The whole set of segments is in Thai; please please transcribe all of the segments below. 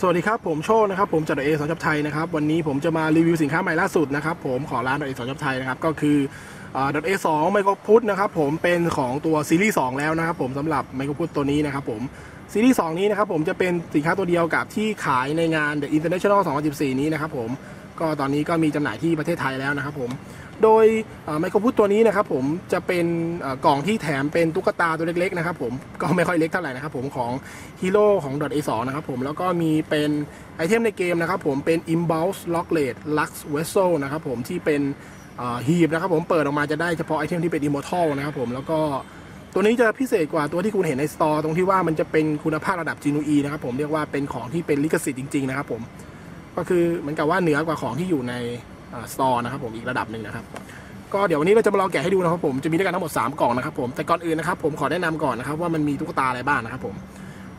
สวัสดีครับ ผมโชคนะครับ ผมจากเอสอนจับไทยนะครับ วันนี้ผมจะมารีวิวสินค้าใหม่ล่าสุดนะครับผมขอร้านเอสอนจับไทยนะครับ ก็คือดอทเอสองไมโครพุทนะครับผมเป็นของตัวซีรีส์2แล้วนะครับผมสำหรับไมโครพุทตัวนี้นะครับผมซีรีส์2นี้นะครับผมจะเป็นสินค้าตัวเดียวกับที่ขายในงาน The International 2014 นี้นะครับผม ก็ตอนนี้ก็มีจำหน่ายที่ประเทศไทยแล้วนะครับผมโดยไมโครพุทตัวนี้นะครับผมจะเป็นกล่องที่แถมเป็นตุ๊กตาตัวเล็กๆนะครับผมก็ไม่ค่อยเล็กเท่าไหร่นะครับผมของฮีโร่ของ .a2 นะครับผมแล้วก็มีเป็นไอเทมในเกมนะครับผมเป็น Impulse Locklet Lux Vessel นะครับผมที่เป็นฮีบนะครับผมเปิดออกมาจะได้เฉพาะไอเทมที่เป็น Immortal นะครับผมแล้วก็ตัวนี้จะพิเศษกว่าตัวที่คุณเห็นในสตอร์ตรงที่ว่ามันจะเป็นคุณภาพระดับ GNUE นะครับผมเรียกว่าเป็นของที่เป็นลิขสิทธิ์จริงๆนะครับผม ก็คือเหมือนกับว่าเหนือกว่าของที่อยู่ในสตอร์นะครับผมอีกระดับหนึ่งนะครับก็เดี๋ยววันนี้เราจะมาลองแกะให้ดูนะครับผมจะมีด้วยกันทั้งหมด 3 กล่องนะครับผมแต่ก่อนอื่นนะครับผมขอแนะนำก่อนนะครับว่ามันมีตุ๊กตาอะไรบ้างนะครับผม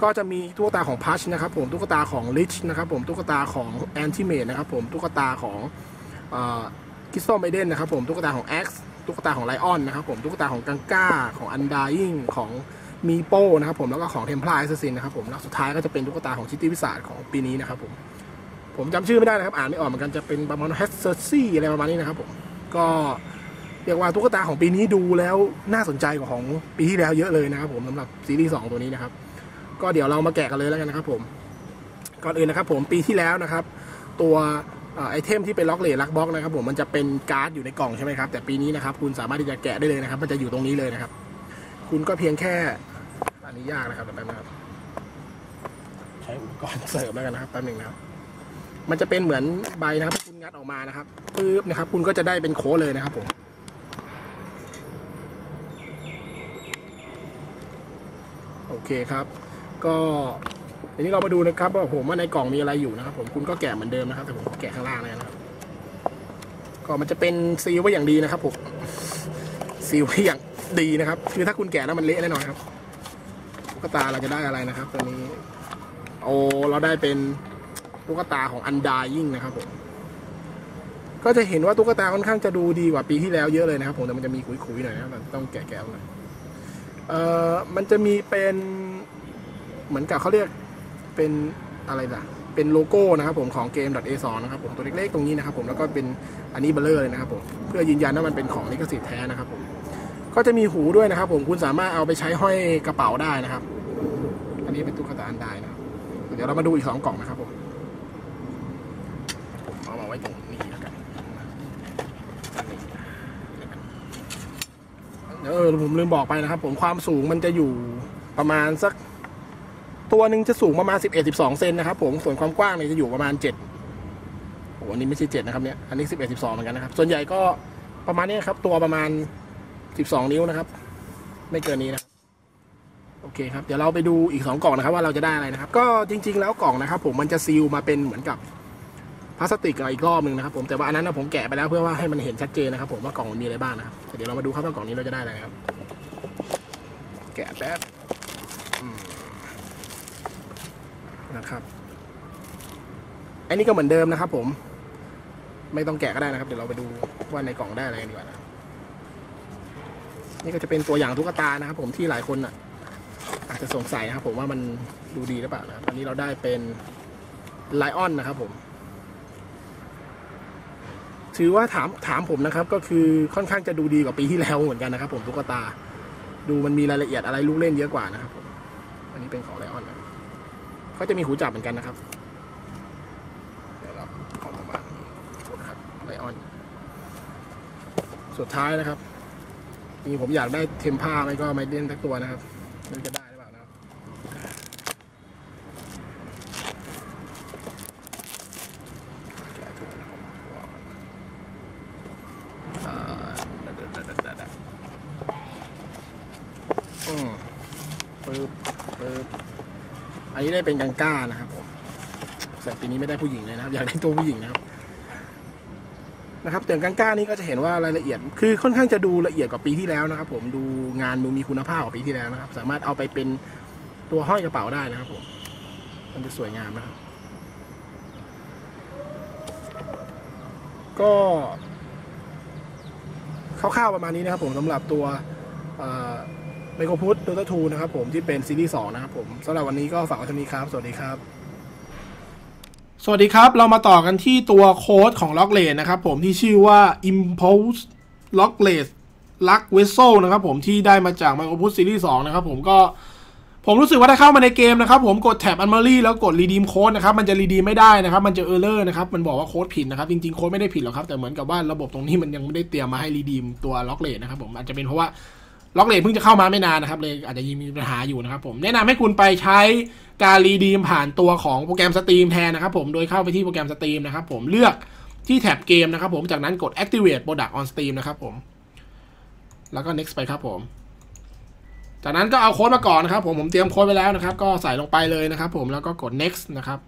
ก็จะมีตุ๊กตาของพัชนะครับผมตุ๊กตาของลิชนะครับผมตุ๊กตาของแอนติเมดนะครับผมตุ๊กตาของคิสโตไมเดนนะครับผมตุ๊กตาของ X ตุ๊กตาของไลออนนะครับผมตุ๊กตาของกังก้าของอันดายิงของมีโป้นะครับผมแล้วก็ของเทมพลาร์เอสซินนะครับผมแล้วสุดท้ายก็จะเป็นตุ๊กตาของชิติวิสาดของปีนี้นะครับผม ผมจำชื่อไม่ได้นะครับ อ่านไม่ออกเหมือนกันจะเป็นประมาณแฮสเซอร์ซี่อะไรประมาณนี้นะครับผมก็เรียกว่าตุ๊กตาของปีนี้ดูแล้วน่าสนใจกว่าของปีที่แล้วเยอะเลยนะครับผมสำหรับซีรีส์สตัวนี้นะครับ ก็เดี๋ยวเรามาแกะกันเลยแล้วกันนะครับ ผมก่อนอื่นนะครับ ผมปีที่แล้วนะครับ ตัวไอเทมที่เป็นล็อกเลทลักบ็อกนะครับ ผมมันจะเป็นการ์ดอยู่ในกล่องใช่ไหมครับแต่ปีนี้นะครับ คุณสามารถที่จะแกะได้เลยนะครับ มันจะอยู่ตรงนี้เลยนะครับ คุณก็เพียงแค่อันนี้ยากนะครับแบบนะครับ ใช้อุปกรณ์เสริมแล้วกันนะครับแป๊บนึงนะครับ มันจะเป็นเหมือนใบนะครับคุณงัดออกมานะครับปึ๊บนะครับ คุณก็จะได้เป็นโค้เลยนะครับผมโอเคครับ ก็ทีนี้เรามาดูนะครับว่าผมว่าในกล่องมีอะไรอยู่นะครับ ผมคุณก็แกะเหมือนเดิมนะครับ แต่ผมแกะข้างล่างเลยนะครับก็มันจะเป็นซีลไว้อย่างดีนะครับผมซีลไว้อย่างดีนะครับ คือถ้าคุณแกะแล้วมันเละแน่นอนครับตุ๊กตาเราจะได้อะไรนะครับตัวนี้ โอ้เราได้เป็น ตุ๊กตาของอันดายิ่งนะครับผมก็จะเห็นว่าตุ๊กตาค่อนข้างจะดูดีกว่าปีที่แล้วเยอะเลยนะครับผมแต่มันจะมีขุยๆหน่อยนะครับต้องแกะๆหน่อยเอ่อมันจะมีเป็นเหมือนกับเขาเรียกเป็นอะไรล่ะ เป็นโลโก้นะครับผมของเกม .a2 นะครับผมตัวเล็กๆตรงนี้นะครับผมแล้วก็เป็นอันนี้เบลเลอร์เลยนะครับผมเพื่อยืนยันว่ามันเป็นของลิขสิทธิ์แท้นะครับผมก็จะมีหูด้วยนะครับผมคุณสามารถเอาไปใช้ห้อยกระเป๋าได้นะครับ อันนี้เป็นตุ๊กตาอันดายนะเดี๋ยวเรามาดูอีกสองกล่องนะครับผมเอามาไว้ตรงนี้แล้วกัน เออผมลืมบอกไปนะครับ ผมความสูงมันจะอยู่ประมาณสัก ตัวหนึ่งจะสูงประมาณ 11 12 เซนนะครับ ผมส่วนความกว้างเนี่ยจะอยู่ประมาณ 7โอ้อันนี้ไม่ใช่7นะครับเนี่ย อันนี้11 12เหมือนกันนะครับ ส่วนใหญ่ก็ประมาณนี้ครับ ตัวประมาณ12นิ้วนะครับ ไม่เกินนี้นะโอเคครับ เดี๋ยวเราไปดูอีก2กล่องนะครับ ว่าเราจะได้อะไรนะครับ ก็จริง ๆ แล้วกล่องนะครับ ผมมันจะซีลมาเป็นเหมือนกับ พลาสติกอีกรอบหนึ่งนะครับผมแต่ว่าอันนั้นนะผมแกะไปแล้วเพื่อว่าให้มันเห็นชัดเจนนะครับผมว่ากล่องมันมีอะไรบ้างนะครับเดี๋ยวเรามาดูครับว่ากล่องนี้เราจะได้อะไรครับ แกะแป๊บนะครับอันนี้ก็เหมือนเดิมนะครับ ผม ไม่ต้องแกะก็ได้นะครับ เดี๋ยวเราไปดูว่าในกล่องได้อะไรกันดีกว่านะนี่ก็จะเป็นตัวอย่างตุ๊กตานะครับ ผมที่หลายคนอะ อาจจะสงสัยนะครับ ผมว่ามันดูดีหรือเปล่านะอันนี้เราได้เป็นไลออนนะครับ ผม ถือว่าถามถามผมนะครับ ก็คือค่อนข้างจะดูดีกว่าปีที่แล้วเหมือนกันนะครับ ผมตุ๊กตา ดูมันมีรายละเอียดอะไรลูกเล่นเยอะกว่านะครับผมอันนี้เป็นของไลออนนะเขาจะมีหูจับเหมือนกันนะครับเดี๋ยวเราเอามาณนี้นะครับไลออน สุดท้ายนะครับจริงๆผมอยากได้เทมผ้าไม่ก็ไม่เล่นทักตัวนะครับไม่าจะได้หรือเปล่านะครับอ่าอืมปึ๊บปึ๊บ อั นี้ได้เป็นกังก้านะครับผมแต่ปีนี้ไม่ได้ผู้หญิงเลยนะครับ อยากได้ตัวผู้หญิงนะครับ นะครับแต่กังก้านี้ก็จะเห็นว่ารายละเอียด คือค่อนข้างจะดูละเอียดกว่าปีที่แล้วนะครับ ผมดูงานดูมีคุณภาพกว่าปีที่แล้วนะครับ สามารถเอาไปเป็นตัวห้อยกระเป๋าได้นะครับผมมันจะสวยงามนะครับ ก็คร่าวๆประมาณนี้นะครับผมสำหรับตัว ไมโครพุทโดตาทูนะครับผมที่เป็นซีรีส์2นะครับผมสำหรับวันนี้ก็ฝากไว้เท่านี้ครับ สวัสดีครับ สวัสดีครับ เรามาต่อกันที่ตัวโค้ดของ l o c k l a n นะครับผมที่ชื่อว่า Impulse l o c k l a n Luck Vessel นะครับผมที่ได้มาจาก Micropush Series 2นะครับผมก็ผมรู้สึกว่าได้เข้ามาในเกมนะครับผมกดแท็บ a n m a r y แล้วกด Redeem Code นะครับมันจะ Redeem ไม่ได้นะครับ มันจะ Error นะครับมันบอกว่าโค้ดผิดนะครับ จริงๆ โค้ดไม่ได้ผิดหรอกครับ แต่เหมือนกับว่าระบบตรงนี้มันยังไม่ได้เตรียมมาให้ Redeem ตัว l o c k l a n นะครับผมอาจจะเป็นเพราะว่า ล็อกเลนเพิ่งจะเข้ามาไม่นานนะครับ เลยอาจจะยังมีปัญหาอยู่นะครับผมแนะนำให้คุณไปใช้การรีดีมผ่านตัวของโปรแกรมสตรีมแทนนะครับผมโดยเข้าไปที่โปรแกรมสตรีมนะครับผมเลือกที่แท็บเกมนะครับผมจากนั้นกด activate product on steam นะครับผม แล้วก็ next ไปครับผม จากนั้นก็เอาโค้ดมาก่อนนะครับ ผมผมเตรียมโค้ดไว้แล้วนะครับ ก็ใส่ลงไปเลยนะครับ ผมแล้วก็กด next นะครับ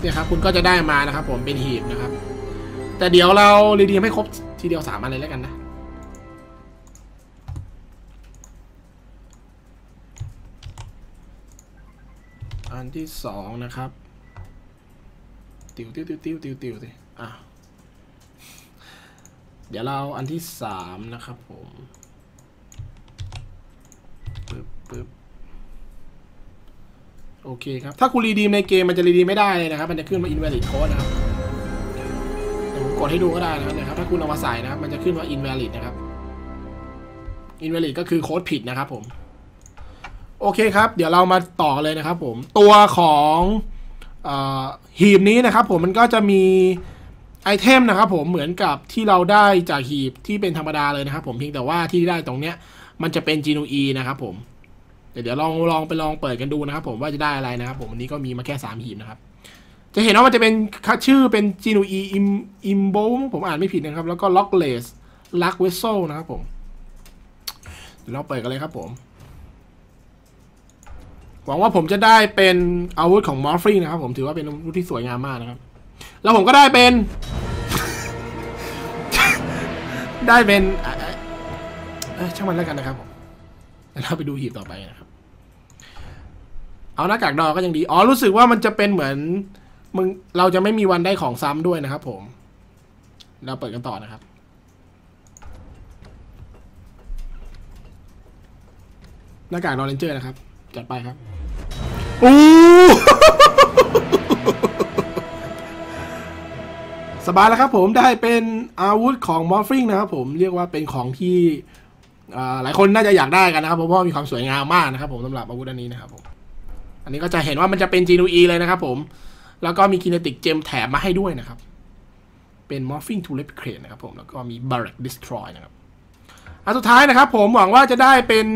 เนี่ยครับคุณก็จะได้มานะครับ ผมเป็นหีบนะครับ แต่เดี๋ยวเรารีดีมให้ครบทีเดียวสามอันเลยแล้วกันนะ อันที่สองนะครับ ติวติวติวติวติวติวติอะ เดี๋ยวเราอันที่สามนะครับผมปึ๊บปึ๊บโอเคครับ ถ้าคุณรีดีมในเกมมันจะรีดีมไม่ได้เลยนะครับ มันจะขึ้นมา invalid code นะครับผมกดให้ดูก็ได้นะครับนะครับถ้าคุณเอามาใส่นะครับ มันจะขึ้นว่า invalid นะครับ invalid ก็คือโค้ดผิดนะครับผม โอเคครับ เดี๋ยวเรามาต่อเลยนะครับผม ตัวของอหีบนี้นะครับผมมันก็จะมีไอเทมนะครับผมเหมือนกับที่เราได้จากหีบที่เป็นธรรมดาเลยนะครับผมเพียงแต่ว่าที่ได้ตรงเนี้ยมันจะเป็นจีนูอีนะครับผมเดี๋ยวลองลองไปลองเปิดกันดูนะครับผมว่าจะได้อะไรนะครับผมวันนี้ก็มีมาแค่ 3 หีบนะครับ จะเห็นว่ามันจะเป็นชื่อเป็นจีนูอีอิมอิมโบผมอ่านไม่ผิดนะครับ แล้วก็ล็อกเลสลักเวสโซนะครับผมเดี๋ยวเราเปิดกันเลยครับผม หวังว่าผมจะได้เป็นอาวุธของมอร์ฟรีนะครับ ผมถือว่าเป็นอาวุธที่สวยงามมากนะครับ แล้วผมก็ได้เป็น ได้เป็นช่างมันแล้วกันนะครับผมเดี๋ยวเราไปดูหีบต่อไปนะครับ เอาหน้ากากดอก็ยังดี อ๋อรู้สึกว่ามันจะเป็นเหมือนมึงเราจะไม่มีวันได้ของซ้ำด้วยนะครับ ผม เราเปิดกันต่อนะครับหน้ากากดอเรนเจอร์นะครับ จัดไปครับอู้สบายแล้วครับผมได้เป็นอาวุธของมอร์ฟิงนะครับผมเรียกว่าเป็นของที่หลายคนน่าจะอยากได้กันนะครับเพราะว่ามีความสวยงามมากนะครับผมสำหรับอาวุธอันนี้นะครับผมอันนี้ก็จะเห็นว่ามันจะเป็น GNUE เลยนะครับผมแล้วก็มีคินติกเจมแถมมาให้ด้วยนะครับ เป็น Morphing to Replicate นะครับผมแล้วก็มี Barrack Destroy นะครับอันสุดท้ายนะครับผมหวังว่าจะได้เป็น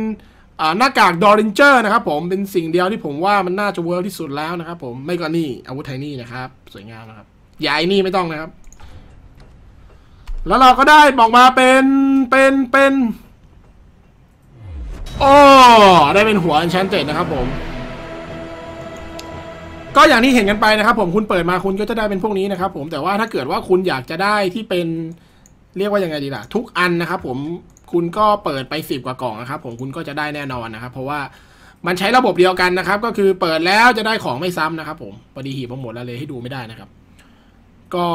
หน้ากากดอรินเจอร์นะครับผมเป็นสิ่งเดียวที่ผมว่ามันน่าจะเวิร์กที่สุดแล้วนะครับผมไม่ก็นี่อาวุธไทนี่นะครับ สวยงามนะครับอย่าไอ้นี่ไม่ต้องนะครับ แล้วเราก็ได้บอกมาเป็นเป็นเป็นโอ้ได้เป็นหัวอันชันเต็ดนะครับผม ก็อย่างที่เห็นกันไปนะครับ ผมคุณเปิดมาคุณก็จะได้เป็นพวกนี้นะครับ ผมแต่ว่าถ้าเกิดว่าคุณอยากจะได้ที่เป็นเรียกว่ายังไงดีล่ะ ทุกอันนะครับ ผม คุณก็เปิดไปสิบกว่ากล่องนะครับ ผมคุณก็จะได้แน่นอนนะครับ เพราะว่ามันใช้ระบบเดียวกันนะครับ ก็คือเปิดแล้วจะได้ของไม่ซ้ำนะครับ ผมพอดีหีบผมหมดแล้วเลยให้ดูไม่ได้นะครับ ก็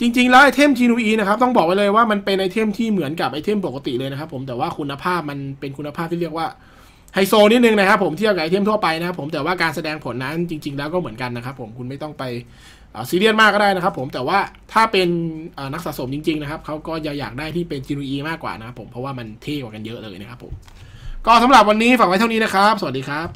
จริงๆ แล้วไอเทมทีนูอีนะครับ ต้องบอกไว้เลยว่ามันเป็นไอเทมที่เหมือนกับไอเทมปกติเลยนะครับ ผมแต่ว่าคุณภาพมันเป็นคุณภาพที่เรียกว่า ไฮโซนิดนึงนะครับผมเทียบกับไอเทมทั่วไปนะครับผมแต่ว่าการแสดงผลนั้นจริง ๆ แล้วก็เหมือนกันนะครับผมคุณไม่ต้องไปซีเรียสมากก็ได้นะครับผมแต่ว่าถ้าเป็นนักสะสมจริง ๆ นะครับเขาก็จะอยากได้ที่เป็นจินูอีมากกว่านะครับผมเพราะว่ามันเท่กว่ากันเยอะเลยนะครับผมก็สำหรับวันนี้ฝากไว้เท่านี้นะครับ สวัสดีครับ